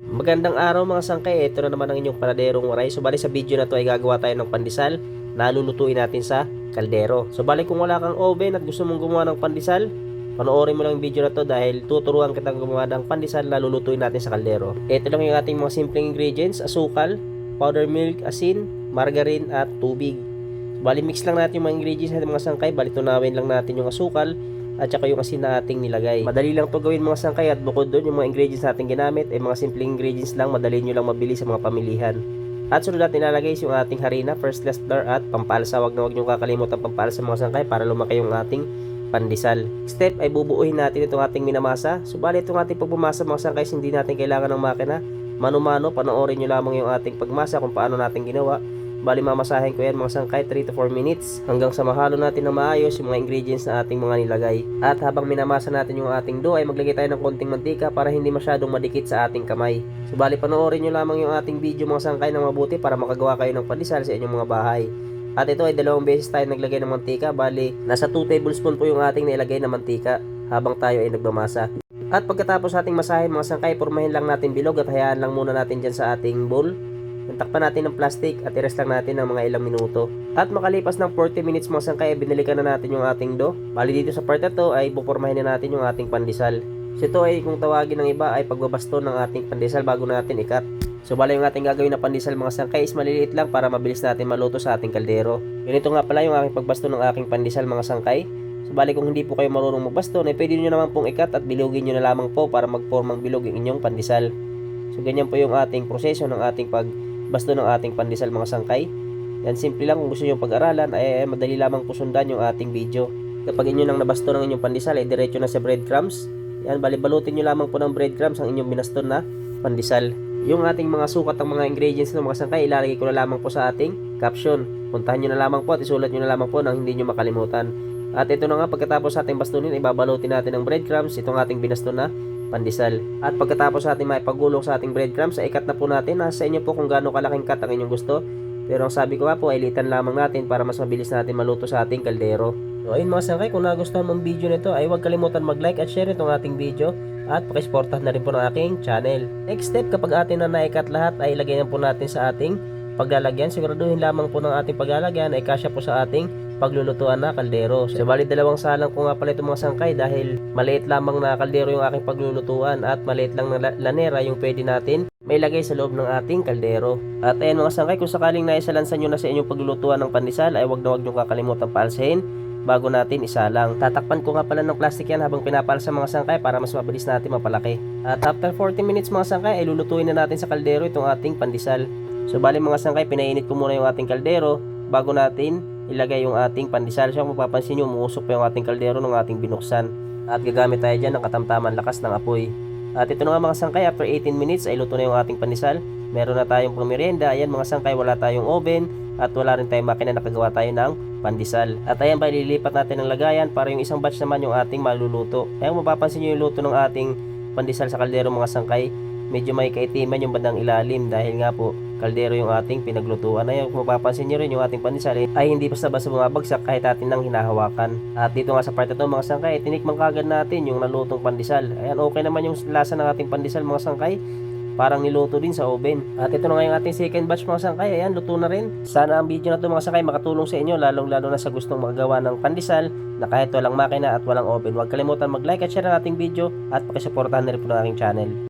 Magandang araw mga sangkay, ito na naman ang inyong panaderong waray. So bali sa video na to ay gagawa tayo ng pandesal na lulutuin natin sa kaldero. So bali kung wala kang oven at gusto mong gumawa ng pandesal, panoorin mo lang yung video na to dahil tuturuan kitang gumawa ng pandesal na lulutuin natin sa kaldero. Ito lang yung ating mga simpleng ingredients, asukal, powder milk, asin, margarine at tubig. So, bali mix lang natin yung mga ingredients natin mga sangkay, bali tunawin lang natin yung asukal, at saka yung asin na ating nilagay. Madali lang to gawin mga sangkay at bukod doon yung mga ingredients natin ginamit ay mga simpleng ingredients lang madali nyo lang mabili sa mga pamilihan. At sunod natin ilalagay yung ating harina, first class flour at pampalsa. Wag na wag nyo kakalimutan pampalsa mga sangkay para lumaki yung ating pandesal. Step ay bubuuhin natin itong ating minamasa. Subalit itong ating pagbumasa mga sangkay hindi natin kailangan ng makina. Mano-mano, panoorin nyo lamang yung ating pagmasa kung paano natin ginawa. Bali mamasahin ko yan mga sangkay 3 to 4 minutes hanggang sa mahalo natin na maayos yung mga ingredients na ating mga nilagay. At habang minamasa natin yung ating dough ay maglagay tayo ng konting mantika para hindi masyadong madikit sa ating kamay. So bali panoorin nyo lamang yung ating video mga sangkay ng mabuti para makagawa kayo ng pandesal sa inyong mga bahay. At ito ay dalawang beses tayo naglagay ng mantika. Bali, nasa 2 tablespoon po yung ating nailagay na mantika habang tayo ay nagmamasa. At pagkatapos ating masahin mga sangkay, purmahin lang natin bilog at hayaan lang muna natin dyan sa ating bowl. Takpan natin ng plastic at i-rest lang natin ng mga ilang minuto. At makalipas ng 40 minutes mga sangkay, binalikan na natin yung ating dough. Bali dito sa part na to ay pupurmahin na natin yung ating pandesal. So ito ay kung tawagin ng iba ay pagbabasto ng ating pandesal bago natin ikat. So bali yung ating gagawin na pandesal mga sangkay is maliliit lang para mabilis natin maluto sa ating kaldero. Ganito nga pala yung aking pagbasto ng aking pandesal mga sangkay. So bali kung hindi po kayo marunong magbasto, ay pwede nyo naman pong ikat at bilugin nyo na lamang po para magpormang bilog yung inyong pandesal. So ganyan po yung ating proseso ng ating pagbasto ng ating pandesal mga sangkay. Yan simple lang kung gusto nyo pag-aralan ay madali lamang po sundan yung ating video. Kapag inyo nang nabasto ng inyong pandesal ay diretso na sa breadcrumbs. Yan bali balutin nyo lamang po ng breadcrumbs ang inyong binaston na pandesal. Yung ating mga sukat ng mga ingredients ng mga sangkay ilalagay ko na lamang po sa ating caption. Puntahan nyo na lamang po at isulat nyo na lamang po nang hindi nyo makalimutan. At ito na nga pagkatapos ating bastunin, ibabalutin natin ng breadcrumbs itong ating binaston na pandesal. At pagkatapos sa ating maipagulong sa ating breadcrumbs, ay ikat na po natin. Nasa inyo po kung gaano kalaking cut ang inyong gusto. Pero ang sabi ko nga po, ay litan lamang natin para mas mabilis natin maluto sa ating kaldero. So ayun mga sangkay, kung nagustuhan mong video nito, ay huwag kalimutan mag-like at share itong ating video at pakisuportahan na rin po ng aking channel. Next step, kapag atin na naikat lahat, ay ilagay na po natin sa ating paglalagyan. Siguraduhin lamang po ng ating paglalagyan ay kasya po sa ating paglulutuan na kaldero. So bali dalawang salang ko nga pala itong mga sangkay dahil maliit lamang na kaldero yung aking paglulutuan at maliit lang na la- lanera yung pwede natin may lagay sa loob ng ating kaldero. At ayan mga sangkay, kung sakaling naisalansan nyo na sa inyong paglulutuan ng pandesal ay wag na wag nyo kakalimutan palsahin bago natin isalang. Tatakpan ko nga pala ng plastic yan habang pinapalsa mga sangkay para mas mabilis natin mapalaki. At after 40 minutes mga sangkay ay lulutuin na natin sa kaldero itong ating pandesal. So bali mga sangkay, pinainit ko muna yung ating kaldero bago natin ilagay yung ating pandesal. So kung mapapansin nyo, umuusok pa yung ating kaldero ng ating binuksan. At gagamit tayo dyan ng katamtaman lakas ng apoy. At ito na nga mga sangkay, after 18 minutes ay luto na yung ating pandesal. Meron na tayong pangmerienda. Ayan mga sangkay, wala tayong oven at wala rin tayong makina nakagawa tayo ng pandesal. At ayan ba, ililipat natin ng lagayan para yung isang batch naman yung ating maluluto. Kaya kung mapapansin nyo yung luto ng ating pandesal sa kaldero mga sangkay, medyo may kaitiman yung bandang ilalim dahil nga po kaldero yung ating pinaglutuan. Ayun, kung mapapansin nyo rin yung ating pandesal eh, ay hindi basta-basta bumabagsak kahit atin nang hinahawakan. At dito nga sa part na to mga sangkay, tinikman kagad natin yung nalutong pandesal. Ayan, okay naman yung lasa ng ating pandesal mga sangkay. Parang niluto din sa oven. At ito na nga yung ating second batch mga sangkay. Ayan, luto na rin. Sana ang video na to mga sangkay makatulong sa inyo, lalong-lalo na sa gustong magawa ng pandesal na kahit walang makina at walang oven. Huwag kalimutan mag-like at share ang ating video at pakisuportahan na rin po ng aking channel.